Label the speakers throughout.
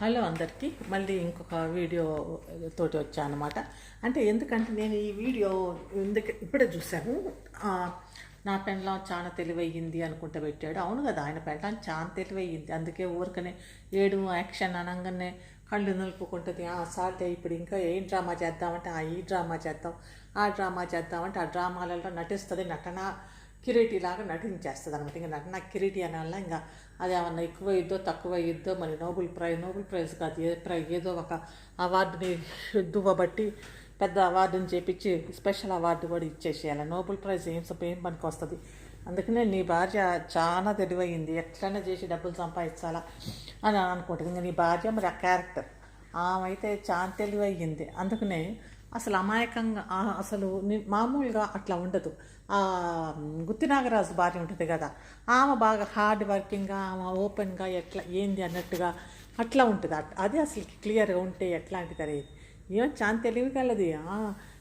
Speaker 1: Hello అందరికీ. మళ్ళీ ఇంకొక వీడియో తోటి వచ్చాను అనమాట అంటే ఎందుకంటే నేను ఈ వీడియో ఎందుకు ఇప్పుడే చూసాను నా పెండ్లం చాలా తెలివయ్యింది అనుకుంటూ పెట్టాడు. అవును కదా ఆయన పెండ్లం చాలా తెలివయ్యింది. అందుకే ఊరికనే ఏడు యాక్షన్ అనగానే కళ్ళు నిలుపుకుంటుంది. ఆ సాల్ట్ ఇప్పుడు ఇంకా ఏం డ్రామా చేద్దామంటే ఆ ఈ డ్రామా చేద్దాం ఆ డ్రామా చేద్దామంటే ఆ డ్రామాలలో నటిస్తుంది నటన కిరీటి లాగా నటించేస్తుంది అనమాట ఇంకా నటన కిరీటి అనాల ఇంకా అది ఏమన్నా ఎక్కువ ఇద్దో తక్కువ ఇద్దో మరి నోబెల్ ప్రైజ్ నోబెల్ ప్రైజ్ కాదు ఏ ప్రైజ్ ఏదో ఒక అవార్డుని దువ్వబట్టి పెద్ద అవార్డుని చేపించి స్పెషల్ అవార్డు కూడా ఇచ్చేసేయాలి. నోబెల్ ప్రైజ్ ఏం ఏం పనికి వస్తుంది అందుకనే నీ భార్య చాలా తెలివైంది ఎట్లైనా చేసి డబ్బులు సంపాదించాలా అని అనుకుంటుంది. ఇంకా నీ భార్య మరి ఆ క్యారెక్టర్ ఆమె అయితే చాలా తెలివైంది అందుకనే అసలు అమాయకంగా అసలు మామూలుగా అట్లా ఉండదు. ఆ గుత్తి భార్య ఉంటుంది కదా ఆమె బాగా హార్డ్ వర్కింగ్గా ఆమె ఓపెన్గా ఎట్లా ఏంది అన్నట్టుగా అట్లా ఉంటుంది. అట్- అది అసలు క్లియర్గా ఉంటే ఎట్లాంటిది అనేది ఏమో చాలా తెలివి కలది.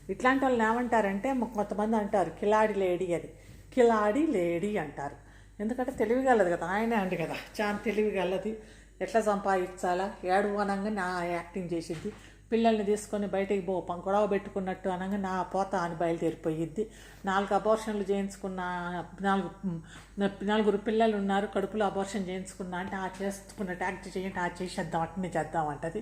Speaker 1: ఇట్లాంటి వాళ్ళని ఏమంటారంటే కొంతమంది అంటారు కిలాడి లేడీ అది. కిలాడి లేడీ అంటారు. ఎందుకంటే తెలివి కలదు కదా ఆయనే అండి కదా. చాలా తెలివి కలది. ఎట్లా సంపాదించాలా? ఏడు అనగా నా యాక్టింగ్ చేసిద్ది పిల్లల్ని తీసుకొని బయటికి పో గొడవ పెట్టుకున్నట్టు అనగా నా పోతా అని బయలుదేరిపోయిద్ది. నాలుగు అబార్షన్లు చేయించుకున్న నాలుగు నలుగురు పిల్లలు ఉన్నారు కడుపులో అబార్షన్ చేయించుకున్నా అంటే ఆ చేసుకున్నట్టు యాక్ట్ చేయండి ఆ చేసేద్దాం అట్నే చేద్దాం అంటది.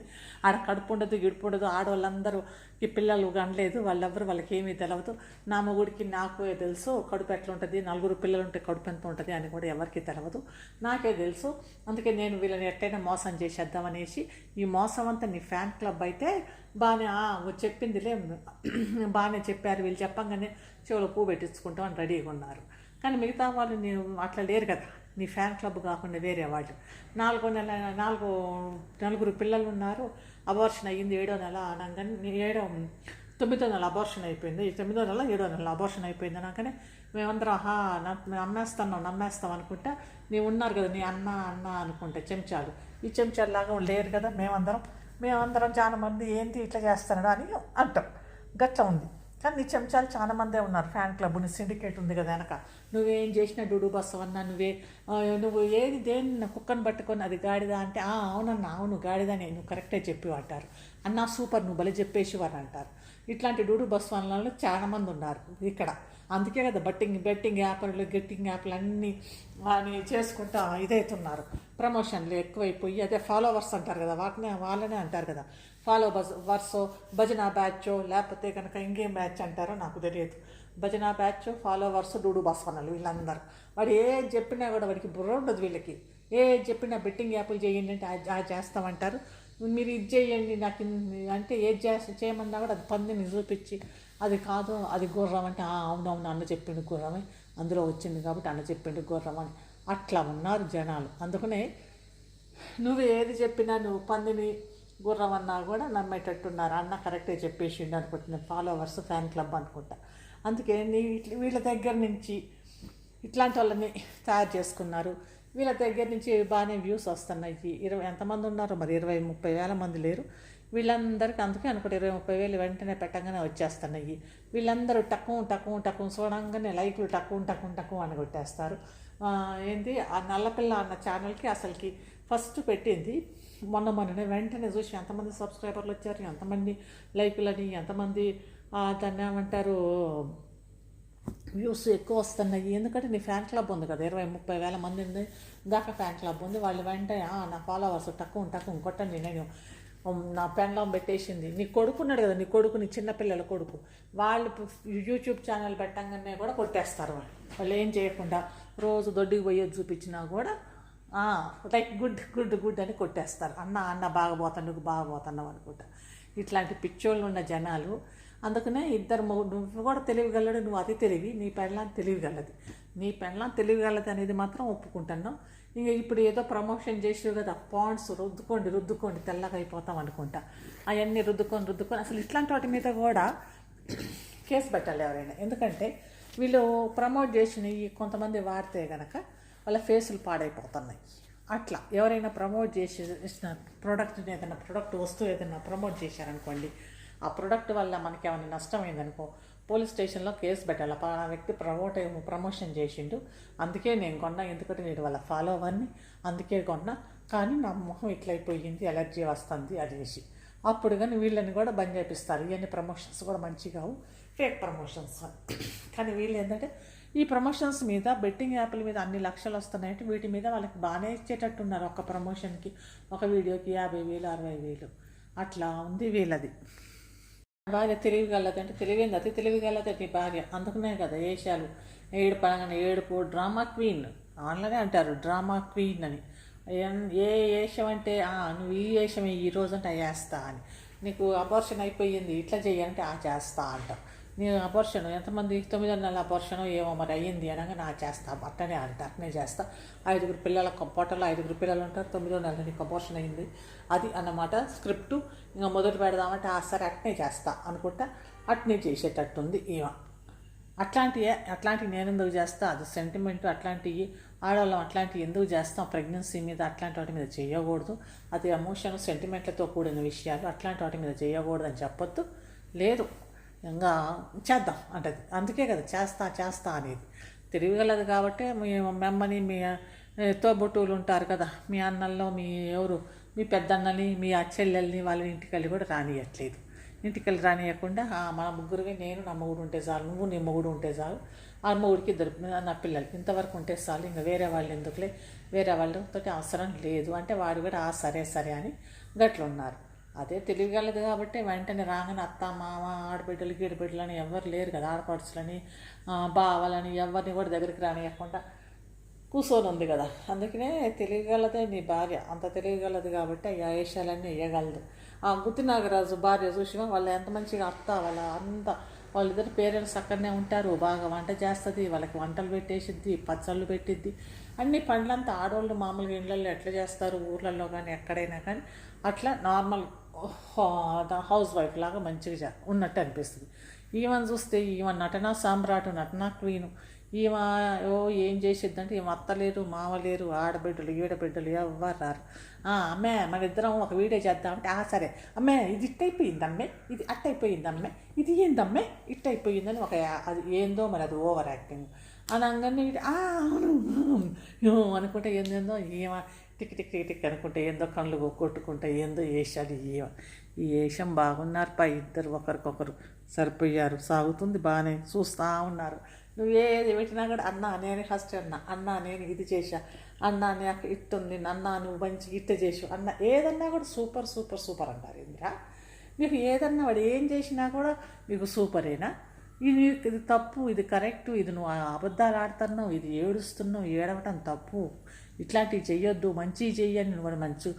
Speaker 1: ఆడ కడుపు ఉండదు గిడుపు ఉండదు. ఆడవాళ్ళందరూ ఈ పిల్లలు కనలేదు వాళ్ళెవ్వరు వాళ్ళకి ఏమీ తెలియదు నా మొగుడికి నాకు తెలుసు కడుపు ఎట్లా ఉంటుంది నలుగురు పిల్లలు ఉంటే కడుపు ఎంత ఉంటుంది అని కూడా ఎవరికి తెలియదు నాకే తెలుసు అందుకే నేను వీళ్ళని ఎట్లయినా మోసం చేసేద్దాం అనేసి ఈ మోసం అంతా నీ ఫ్యాన్ క్లబ్ అయితే బాగానే చెప్పిందిలే బాగానే చెప్పారు. వీళ్ళు చెప్పంగానే చెవులో పువ్వు పెట్టించుకుంటాం అని రెడీగా ఉన్నారు. కానీ మిగతా వాళ్ళు నేను అట్లా లేరు కదా. నీ ఫ్యాన్ క్లబ్ కాకుండా వేరే వాళ్ళు. నాలుగో నెల నాలుగో నలుగురు పిల్లలు ఉన్నారు. అబార్షన్ అయ్యింది ఏడో నెల అనగానే ఏడో తొమ్మిదో నెల అబార్షన్ అయిపోయింది. ఈ తొమ్మిదో నెల ఏడో నెల అబార్షన్ అయిపోయింది అనగానే మేమందరం ఆహా మేము నమ్మేస్తున్నాం నమ్మేస్తాం అనుకుంటా. నీవు ఉన్నారు కదా నీ అన్న అన్న అనుకుంటా చెంచాలు. ఈ చెంచాలు లాగా లేరు కదా మేమందరం. మేమందరం చాలా మంది ఏంటి ఇట్లా చేస్తున్నాడు అని అంటాం. గట్ల ఉంది. కానీ నీ చెంచాలు చాలా మందే ఉన్నారు ఫ్యాన్ క్లబ్ నీ సిండికేట్ ఉంది కదా వెనక. నువ్వేం చేసినా డుడు బస్సు అన్నా నువ్వే నువ్వు ఏది దేని కుక్కను పట్టుకొని అది గాడిద అంటే అవునన్నా అవును గాడిదని నువ్వు కరెక్టే చెప్పి అంటారు. అన్నా సూపర్ నువ్వు భలే చెప్పేసి అంటారు. ఇట్లాంటి డూడు బస్సు వనలలో చాలా మంది ఉన్నారు ఇక్కడ. అందుకే కదా బట్టింగ్ బెట్టింగ్ యాప్లు గెట్టింగ్ యాప్లు అన్నీ అని చేసుకుంటా ఇదైతున్నారు. ప్రమోషన్లు ఎక్కువైపోయి అదే ఫాలోవర్స్ అంటారు కదా వాటినే వాళ్ళనే అంటారు కదా. ఫాలో బస్ వర్సో భజన బ్యాచో లేకపోతే కనుక ఇంకేం బ్యాచ్ అంటారో నాకు తెలియదు. భజన బ్యాచ్ ఫాలోవర్స్ డూడు బస్వనలు వీళ్ళందరూ. వాడు ఏ చెప్పినా కూడా వాడికి బుర్ర ఉండదు వీళ్ళకి. ఏ చెప్పినా బెట్టింగ్ యాప్లు చేయండి అంటే ఆ- చేస్తామంటారు. మీరు ఇది చేయండి నాకు అంటే ఏది చేస్తా చేయమన్నా కూడా అది పందిని చూపించి అది కాదు అది గుర్రం అంటే "ఆ, అవునవును అన్న చెప్పిండు గుర్రమే. అందులో వచ్చింది కాబట్టి అన్న చెప్పిండు గుర్రం అని. అట్లా ఉన్నారు జనాలు. అందుకనే నువ్వు ఏది చెప్పినా నువ్వు పందిని గుర్రం అన్నా కూడా నమ్మేటట్టున్నారు. అన్న కరెక్టే చెప్పేసిండు అనుకుంటున్నాను ఫాలోవర్స్ ఫ్యాన్ క్లబ్ అనుకుంటా. అందుకే నీ ఇట్ల- వీళ్ళ దగ్గర నుంచి ఇట్లాంటి వాళ్ళని తయారు చేసుకున్నారు. వీళ్ళ దగ్గర నుంచి బాగానే వ్యూస్ వస్తున్నాయి. ఇరవై ఎంతమంది ఉన్నారు మరి? ఇరవై ముప్పై వేల మంది లేరు. వీళ్ళందరికీ అందుకే అనుకుంటే ఇరవై ముప్పై వేలు వెంటనే పెట్టంగానే వచ్చేస్తున్నాయి. వీళ్ళందరూ టక్కువ టక్కువ టక్కువ చూడంగానే లైక్లు టక్కువ టక్కువ టక్కువ అని కొట్టేస్తారు. ఏంది? ఏంటి ఆ నల్లపిల్ల అన్న ఛానల్కి అసలుకి ఫస్ట్ పెట్టింది మొన్న మొన్ననే వెంటనే చూసి ఎంతమంది సబ్స్క్రైబర్లు వచ్చారు ఎంతమంది లైకులని ఎంతమంది దాన్ని ఏమంటారు వ్యూస్ ఎక్కువ వస్తున్నాయి. ఎందుకంటే నీ ఫ్యాన్ క్లబ్ ఉంది కదా ఇరవై ముప్పై వేల మంది ఉంది దాకా ఫ్యాన్ క్లబ్ ఉంది. వాళ్ళు వెంటనే "ఆ, నా ఫాలోవర్స్ టక్కు టక్కు కొట్టండి నేను నా పెండ్లం పెట్టేసింది. నీ కొడుకున్నాడు కదా నీ కొడుకు నీ చిన్నపిల్లల కొడుకు. వాళ్ళు యూట్యూబ్ ఛానల్ పెట్టంగానే కూడా కొట్టేస్తారు వాళ్ళు. వాళ్ళు ఏం చేయకుండా రోజు దొడ్డికి పోయేది చూపించినా కూడా లైక్ గుడ్ గుడ్ గుడ్ అని కొట్టేస్తారు. అన్న అన్న బాగా పోతాను నువ్వు బాగా పోతున్నావు అనుకుంటా. ఇట్లాంటి పిచ్చోళ్ళు ఉన్న జనాలు అందుకనే ఇద్దరు నువ్వు కూడా తెలివిగలడు నువ్వు అది తెలివి నీ పెళ్ళాం తెలివిగలది నీ పెళ్ళాం తెలివిగలది అనేది మాత్రం ఒప్పుకుంటాను ఇంక ఇప్పుడు ఏదో ప్రమోషన్ చేసి కదా పాండ్స్ రుద్దుకోండి రుద్దుకోండి తెల్లగా అయిపోతాం అనుకుంటా. అవన్నీ రుద్దుకొని రుద్దుకొని అసలు ఇట్లాంటి వాటి మీద కూడా కేసు పెట్టాలి ఎవరైనా. ఎందుకంటే వీళ్ళు ప్రమోట్ చేసిన ఈ కొంతమంది వాడితే కనుక వాళ్ళ ఫేసులు పాడైపోతున్నాయి. అట్లా ఎవరైనా ప్రమోట్ చేసి ఇచ్చిన ప్రోడక్ట్ని ఏదైనా ప్రోడక్ట్ వస్తువు ఏదైనా ప్రమోట్ చేశారనుకోండి ఆ ప్రోడక్ట్ వల్ల మనకి ఏమైనా నష్టమైందనుకో పోలీస్ స్టేషన్లో కేసు పెట్టాలి. ఆ వ్యక్తి ప్రమోట్ ప్రమోషన్ చేసిండు. అందుకే నేను కొన్నా ఎందుకంటే నేను వాళ్ళ ఫాలో అవ్వని అందుకే కొన్నా. కానీ నా మొహం ఇట్లయిపోయింది ఎలర్జీ వస్తుంది అనేసి అప్పుడు కానీ వీళ్ళని కూడా బంద్ చేపిస్తారు. ఇవన్నీ ప్రమోషన్స్ కూడా మంచిగా కావు ఫేక్ ప్రమోషన్స్ కానీ వీళ్ళు ఏంటంటే ఈ ప్రమోషన్స్ మీద బెట్టింగ్ యాప్ల మీద అన్ని లక్షలు వస్తున్నాయంటే వీటి మీద వాళ్ళకి బాగానే ఇచ్చేటట్టున్నారు ఒక ప్రమోషన్కి ఒక వీడియోకి యాభై వేలు అరవై వేలు. అట్లా ఉంది వీళ్ళది. భార్య తెలివిగలది అంటే తెలివింది. అతి తెలివి నీ భార్య. అందుకునే కదా ఏషాలు ఏడు పడగానే ఏడుపు డ్రామా క్వీన్. ఆన్లనే అంటారు డ్రామా క్వీన్ అని. ఏం- ఏ వేషం అంటే "ఆ, నువ్వు ఈ వేషం ఈ రోజు అంటే వేస్తా అని. నీకు అబార్షన్ అయిపోయింది ఇట్లా చేయాలంటే ఆ చేస్తా అంటావు నేను అబార్షన్ ఎంతమంది? తొమ్మిది నెలల పోర్షన్ ఏమో మరి అయ్యింది అనగా నా చేస్తా అట్టనే అట్టనే అట్నే చేస్తా. ఐదుగురు పిల్లల పొట్టలో ఐదుగురు పిల్లలు ఉంటారు తొమ్మిదో నెల నీకు అబార్షన్ అయింది అది అన్నమాట స్క్రిప్ట్. ఇంకా మొదలు పెడదామంటే ఆ సరే అట్నే చేస్తా అనుకుంటా అట్నే చేసేటట్టుంది ఈమె. అట్లాంటివి అట్లాంటివి నేను ఎందుకు చేస్తా? అది సెంటిమెంట్ అట్లాంటివి ఆడవాళ్ళం అట్లాంటివి ఎందుకు చేస్తాం? ప్రెగ్నెన్సీ మీద అట్లాంటి వాటి మీద చేయకూడదు. అది ఎమోషన్ సెంటిమెంట్లతో కూడిన విషయాలు అట్లాంటి వాటి మీద చేయకూడదు అని చెప్పొద్దు. లేదు. ఇంకా చేద్దాం అంటది. అందుకే కదా చేస్తా చేస్తా అనేది. తెలియగలదు కాబట్టి మీ మెమ్మని మీ తోబుట్టువులు ఉంటారు కదా మీ అన్నల్లో మీ ఎవరు మీ పెద్దన్నని మీ ఆ చెల్లెల్ని వాళ్ళ ఇంటికెళ్ళి కూడా రానియట్లేదు. ఇంటికెళ్ళి రానియకుండా మన ముగ్గురికి నేను నా మొగుడు ఉంటే చాలు నువ్వు నీ మొగుడు ఉంటే చాలు ఆ మొగుడికి ఇద్దరు నా పిల్లలు ఇంతవరకు ఉంటే చాలు ఇంకా వేరే వాళ్ళు ఎందుకులే వేరే వాళ్ళతో అవసరం లేదు. అంటే వాడు కూడా ఆ సరే సరే అని గట్లున్నారు. అదే తెలియగలదు కాబట్టి వెంటనే రాగానే అత్త మామ ఆడబిడ్డలు గీడబిడ్డలు అని ఎవరు లేరు కదా ఆడపడుచులని బావాలని బావలని ఎవరిని కూడా దగ్గరికి రానియకుండా కూర్చొని ఉంది కదా. అందుకనే తెలియగలదే నీ భార్య. అంత తెలియగలదు కాబట్టి ఆ వేషాలన్నీ వేయగలదు. ఆ గుత్తి నాగరాజు భార్య చూసినా వాళ్ళు ఎంత మంచిగా అత్త వాళ్ళ అంత వాళ్ళిద్దరు పేరెంట్స్ అక్కడనే ఉంటారు. బాగా వంట చేస్తుంది వాళ్ళకి వంటలు పెట్టేసిద్ది పచ్చళ్ళు పెట్టిద్ది. అన్ని పండ్లంతా ఆడవాళ్ళు మామూలుగా ఇళ్ళల్లో ఎట్లా చేస్తారు? ఊర్లలో కానీ ఎక్కడైనా కానీ అట్లా నార్మల్ హౌస్ వైఫ్ లాగా మంచిగా ఉన్నట్టు అనిపిస్తుంది. ఈమెను చూస్తే ఈమె నటన సామ్రాట్ నటన క్వీను ఈమె ఓ ఏం చేసిద్దంటే ఈమె అత్తలేరు మావలేరు ఆడబిడ్డలు ఈడబిడ్డలు ఎవ్వరు రారు. అమ్మే మన ఇద్దరం ఒక వీడియో చేద్దామంటే ఆ సరే. అమ్మే ఇది ఇట్టయిపోయింది అమ్మే ఇది అట్టయిపోయింది అమ్మే ఇది ఏందమ్మే ఇట్టయిపోయిందని ఒక అది ఏందో మరి అది ఓవర్ యాక్టింగ్ అనగానే వీడు, అవును అనుకుంటే ఏందేందో ఈమె టిక్ టిక్ టిక్ టిక్ అనుకుంటే ఏందో కళ్ళు కొట్టుకుంటే ఏందో వేషాలు ఏమ ఈ వేషం బాగున్నారు పై ఇద్దరు ఒకరికొకరు సరిపోయారు సాగుతుంది బాగానే చూస్తూ ఉన్నారు. నువ్వు ఏది పెట్టినా కూడా అన్నా నేను ఫస్ట్ అన్నా అన్నా నేను ఇది చేశా అన్నా నాకు ఇట్టుంది అన్నా నువ్వు మంచి ఇట్ట చేసావు అన్న ఏదన్నా కూడా సూపర్ సూపర్ సూపర్ అంటారు ఇంద్ర. మీకు ఏదన్నా వాడు ఏం చేసినా కూడా మీకు సూపరేనా? ఇది ఇది తప్పు ఇది కరెక్ట్ ఇది నువ్వు అబద్ధాలు ఆడుతున్నావు ఇది ఏడుస్తున్నావు ఏడవటం తప్పు. ఇట్లాంటివి చెయ్యొద్దు మంచి చెయ్యని నువ్వు వాడు మంచి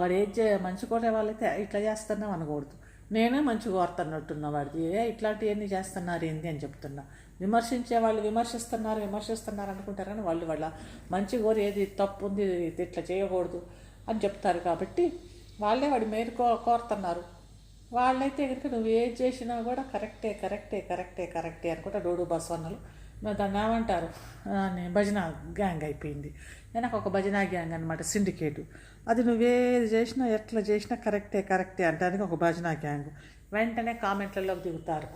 Speaker 1: వాడు ఏం చే మంచి కోరే వాళ్ళైతే ఇట్లా చేస్తున్నావు అనకూడదు. నేనే మంచి కోరుతున్నట్టున్నా వాడిది. ఏ ఇట్లాంటివన్నీ చేస్తున్నారు ఏంది అని చెప్తున్నా. విమర్శించే వాళ్ళు విమర్శిస్తున్నారు విమర్శిస్తున్నారు అనుకుంటారు కానీ వాళ్ళు వాళ్ళ మంచి కోరి ఏది తప్పు ఉంది ఇది ఇట్లా చేయకూడదు అని చెప్తారు కాబట్టి వాళ్ళే వాడి మేలు కో కోరుతున్నారు. వాళ్ళైతే కనుక నువ్వు ఏది చేసినా కూడా కరెక్టే కరెక్టే కరెక్టే కరెక్టే అనుకుంటా డోడు బస్వన్నలు. మరి దాన్ని ఏమంటారు? భజన గ్యాంగ్ అయిపోయింది. వెనక ఒక భజన గ్యాంగ్ అనమాట సిండికేటు. అది నువ్వేది చేసినా ఎట్లా చేసినా కరెక్టే కరెక్టే అంటానికి ఒక భజన గ్యాంగ్. వెంటనే కామెంట్లలోకి దిగుతారు.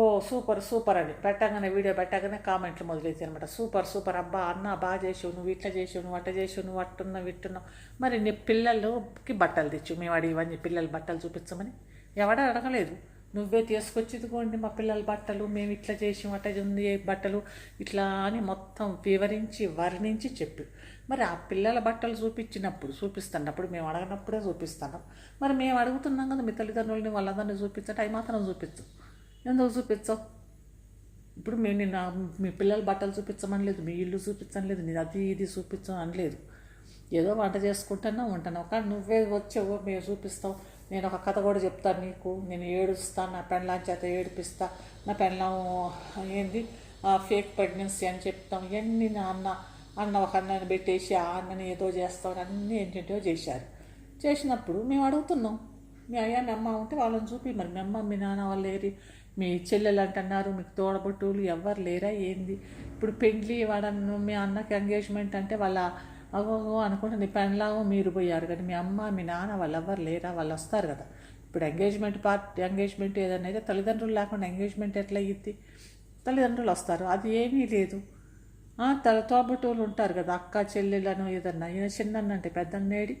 Speaker 1: ఓ సూపర్ సూపర్ అని పెట్టగానే వీడియో పెట్టగానే కామెంట్లు మొదలైతే అనమాట సూపర్ సూపర్. అబ్బా అన్న బాగా చేసావు నువ్వు ఇట్లా చేసావు నువ్వు అట్ట చేసావు నువ్వు అట్టున్నావు ఇట్టున్నావు మరి నీ పిల్లలకి బట్టలు తెచ్చు మేము అడిగి ఇవన్నీ పిల్లల బట్టలు చూపించమని. ఎవడ అడగలేదు. నువ్వే తీసుకొచ్చి ఇదిగోండి మా పిల్లల బట్టలు మేము ఇట్లా చేసాం అట్ట ఉంది ఏ బట్టలు ఇట్లా అని మొత్తం వివరించి వర్ణించి చెప్పి. మరి ఆ పిల్లల బట్టలు చూపించినప్పుడు చూపిస్తున్నప్పుడు మేము అడగనప్పుడే చూపిస్తున్నాం మరి మేము అడుగుతున్నాం కదా మీ తల్లిదండ్రులని వాళ్ళందరినీ చూపించండి అవి మాత్రం చూపించు. ఎందుకు చూపించావు ఇప్పుడు మేము నిన్న మీ పిల్లల బట్టలు చూపించమనలేదు మీ ఇల్లు చూపించనలేదు నీది అది ఇది చూపించం అనలేదు ఏదో వంట చేసుకుంటున్నా ఉంటాను ఒక నువ్వే వచ్చావు మేము చూపిస్తావు నేను ఒక కథ కూడా చెప్తాను నీకు. నేను ఏడుస్తాను నా పెళ్ళాం చేత ఏడిపిస్తా. నా పెళ్ళాం ఏంది? ఫేక్ ప్రెగ్నెన్సీ అని చెప్తాం. ఇవన్నీ నా అన్న అన్న ఒక అన్నని పెట్టేసి ఆ అన్నని ఏదో చేస్తాం. అన్నీ ఏంటంటో చేశారు. చేసినప్పుడు మేము అడుగుతున్నాం. మీ అయ్యా మీ అమ్మ ఉంటే వాళ్ళని చూపి. మరి మీ అమ్మ మీ నాన్న వాళ్ళు ఏరి మీ చెల్లెలు అంటున్నారు మీకు తోడబుట్టువులు ఎవ్వరు లేరా ఏంది? ఇప్పుడు పెండ్లి వాడను మీ అన్నకి ఎంగేజ్మెంట్ అంటే వాళ్ళ అగో అనుకుంటే నీ పెళ్ళామో మీరు పోయారు కానీ మీ అమ్మ మీ నాన్న వాళ్ళు ఎవ్వరు లేరా? వాళ్ళు వస్తారు కదా. ఇప్పుడు ఎంగేజ్మెంట్ పార్ట్ ఎంగేజ్మెంట్ ఏదైనా అయితే తల్లిదండ్రులు లేకుండా ఎంగేజ్మెంట్ ఎట్లా అయ్యిద్ది తల్లిదండ్రులు వస్తారు అది ఏమీ లేదు. తల తోబట్టువులు ఉంటారు కదా అక్క చెల్లెలను ఏదన్నా ఈయన చిన్న అంటే పెద్దన్నేడి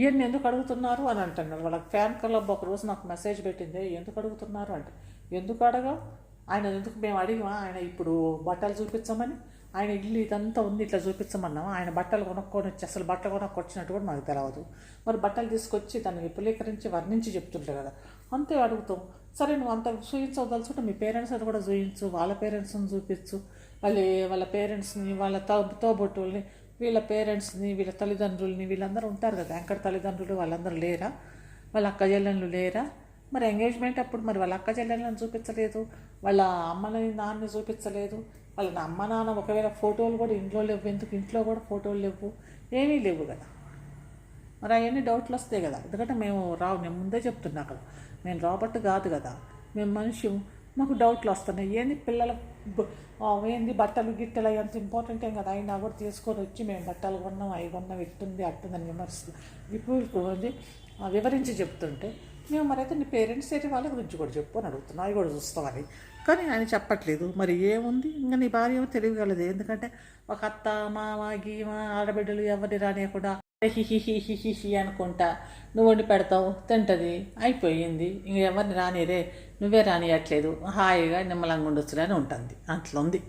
Speaker 1: ఈయన్ని ఎందుకు అడుగుతున్నారు? అని అంటున్నారు. వాళ్ళకి ఫ్యాన్ క్లబ్ ఒక రోజు నాకు మెసేజ్ పెట్టింది ఎందుకు అడుగుతున్నారు? అంటే ఎందుకు అడగా ఆయన ఎందుకు మేము అడిగామా? ఆయన ఇప్పుడు బట్టలు చూపించమని? ఆయన ఇల్లు ఇదంతా ఉంది ఇట్లా చూపించమన్నాము? ఆయన బట్టలు కొనుక్కొని వచ్చి అసలు బట్టలు కొనుక్కొచ్చినట్టు కూడా మాకు తెలియదు మరి బట్టలు తీసుకొచ్చి దాన్ని విపులీకరించి వర్ణించి చెప్తుంటారు కదా. అంతే అడుగుతాం. సరే నువ్వు అంత చూపించవదలుచుకుంటే మీ పేరెంట్స్ కూడా చూపించు వాళ్ళ పేరెంట్స్ని చూపించు. వాళ్ళే వాళ్ళ పేరెంట్స్ని వాళ్ళ తో తోబొట్టుల్ని వీళ్ళ పేరెంట్స్ని వీళ్ళ తల్లిదండ్రుల్ని వీళ్ళందరూ ఉంటారు కదా. వెంకట తల్లిదండ్రులు వాళ్ళందరూ లేరా? వాళ్ళ అక్క చెల్లెళ్ళు లేరా? మరి ఎంగేజ్మెంట్ అప్పుడు మరి వాళ్ళ అక్క చెల్లెళ్ళని చూపించలేదు వాళ్ళ అమ్మని నాన్నని చూపించలేదు వాళ్ళ అమ్మ నాన్న ఒకవేళ ఫోటోలు కూడా ఇంట్లో లేవు ఎందుకు ఇంట్లో కూడా ఫోటోలు లేవు? ఏమీ లేవు కదా. మరి అవన్నీ డౌట్లు వస్తాయి కదా. ఎందుకంటే మేము రావు నేను ముందే చెప్తున్నా అక్కడ నేను రాబర్ట్ కాదు కదా. మేము మనిషి మాకు డౌట్లు వస్తున్నాయి. ఏంది పిల్లల ఏంది బట్టలు గిట్టలు అవి అంత ఇంపార్టెంట్ ఏం కదా? అయినా కూడా తీసుకొని వచ్చి మేము బట్టలు కొన్నాం అవి కొన్నాం ఇట్టుంది అట్టుందని విమర్శ ఇప్పుడు వివరించి చెప్తుంటే మేము మరైతే నీ పేరెంట్స్ అయితే వాళ్ళ గురించి కూడా చెప్పు అని అడుగుతున్నా. అవి కూడా చూస్తామని కానీ ఆయన చెప్పట్లేదు. మరి ఏముంది? ఇంకా నీ భార్య ఏమో తెలియగలదు ఎందుకంటే ఒక అత్త మామ గీమ ఆడబిడ్డలు ఎవరిని రానియకుండా హిహిహిహిహిహి అనుకుంటా నువ్వు వండి పెడతావు తింటది అయిపోయింది. ఇంక ఎవరిని రానిరే నువ్వే రానియట్లేదు. హాయిగా నిమ్మలంగా ఉండొచ్చులే అని ఉంటుంది అట్లా ఉంది